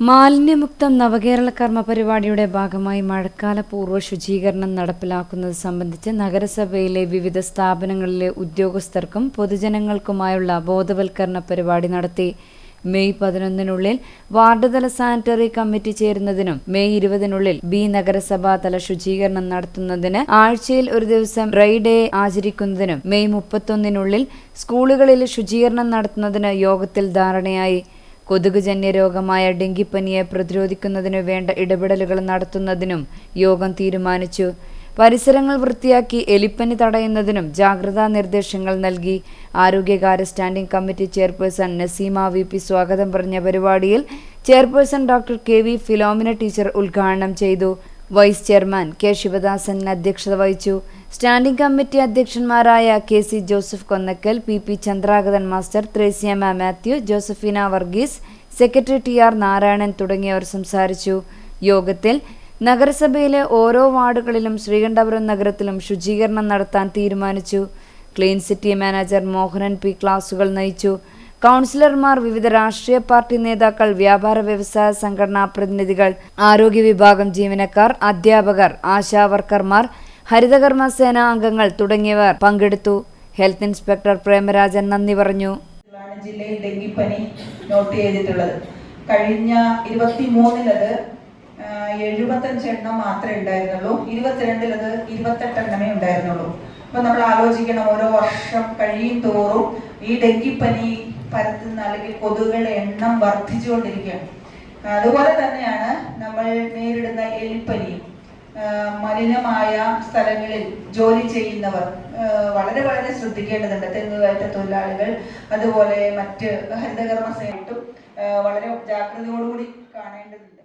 മാലിന്യമുക്തം നവകേരള കർമ്മ പരിപാടിയുടെ ഭാഗമായി മഴക്കാല പൂർവ ശുചീകരണം നടപ്പിലാക്കുന്നത് സംബന്ധിച്ച് നഗരസഭയിലെ വിവിധ സ്ഥാപനങ്ങളിലെ ഉദ്യോഗസ്ഥർക്കും പൊതുജനങ്ങൾക്കുമായുള്ള ബോധവൽക്കരണ പരിപാടി നടത്തി. മെയ് പതിനൊന്നിനുള്ളിൽ വാർഡുതല സാനിറ്ററി കമ്മിറ്റി ചേരുന്നതിനും മെയ് ഇരുപതിനുള്ളിൽ ബി നഗരസഭാ തല ശുചീകരണം നടത്തുന്നതിന് ആഴ്ചയിൽ ഒരു ദിവസം ഡ്രൈ ഡേ ആചരിക്കുന്നതിനും മെയ് മുപ്പത്തൊന്നിനുള്ളിൽ സ്കൂളുകളിൽ ശുചീകരണം നടത്തുന്നതിന് യോഗത്തിൽ ധാരണയായി. കൊതുകുജന്യ രോഗമായ ഡെങ്കിപ്പനിയെ പ്രതിരോധിക്കുന്നതിനു വേണ്ട ഇടപെടലുകൾ നടത്തുന്നതിനും യോഗം തീരുമാനിച്ചു. പരിസരങ്ങൾ വൃത്തിയാക്കി എലിപ്പനി തടയുന്നതിനും ജാഗ്രതാ നിർദ്ദേശങ്ങൾ നൽകി. ആരോഗ്യകാര്യ standing committee chairperson Naseema V P സ്വാഗതം പറഞ്ഞ പരിപാടിയിൽ chairperson doctor K V Philomina teacher ഉദ്ഘാടനം ചെയ്തു. വൈസ് ചെയർമാൻ കെ ശിവദാസൻ അധ്യക്ഷത വഹിച്ചു. Standing committee അധ്യക്ഷന്മാരായ K C Joseph Konnakkal P P Chandragathan master Threasiamma Mathew Josephina Varghese secretary T R Narayanan തുടങ്ങിയവർ സംസാരിച്ചു. യോഗത്തിൽ നഗരസഭയിലെ ഓരോ വാർഡുകളിലും ശ്രീകണ്ഠപുരം നഗരത്തിലും ശുചീകരണം നടത്താൻ തീരുമാനിച്ചു. Clean city manager Mohanan P ക്ലാസുകൾ നയിച്ചു. കൗൺസിലർമാർ വിവിധ രാഷ്ട്രീയ പാർട്ടി നേതാക്കൾ വ്യാപാര വ്യവസായ സംഘടനാ പ്രതിനിധികൾ ആരോഗ്യ വിഭാഗം ജീവനക്കാർ അധ്യാപകർ ആശാവർക്കർമാർ ഹരിതകർമ്മ സേന അംഗങ്ങൾ തുടങ്ങിയവർ പങ്കെടുത്തു. ഹെൽത്ത് ഇൻസ്പെക്ടർ പ്രേമരാജൻ നന്ദി പറഞ്ഞു. ജില്ലയിൽ ഡെങ്കിപ്പനി നോട്ട് ചെയ്തിട്ടുള്ളത്. കഴിഞ്ഞ ഇരുപത്തിമൂന്നിലത് എഴുപത്തഞ്ച് എണ്ണം മാത്രമേ ഉണ്ടായിരുന്നുള്ളൂ. ഇരുപത്തിരണ്ടിലത് ഇരുപത്തെട്ട് എണ്ണമേ ഉണ്ടായിരുന്നുള്ളൂ. അപ്പൊ നമ്മൾ ആലോചിക്കണം ഓരോ വർഷം കഴിയും തോറും ഈ ഡെങ്കിപ്പനി പരത്തുന്ന അല്ലെങ്കിൽ കൊതുകുകളുടെ എണ്ണം വർദ്ധിച്ചുകൊണ്ടിരിക്കുകയാണ്. അതുപോലെ തന്നെയാണ് നമ്മൾ നേരിടുന്ന എലിപ്പനി. മലിനമായ സ്ഥലങ്ങളിൽ ജോലി ചെയ്യുന്നവർ വളരെ വളരെ ശ്രദ്ധിക്കേണ്ടതുണ്ട്. തെങ്ങുകയറ്റ തൊഴിലാളികൾ അതുപോലെ മറ്റ് ഹരിതകർമ്മ സേനയിട്ടും വളരെ ജാഗ്രതയോടുകൂടി കാണേണ്ടതുണ്ട്.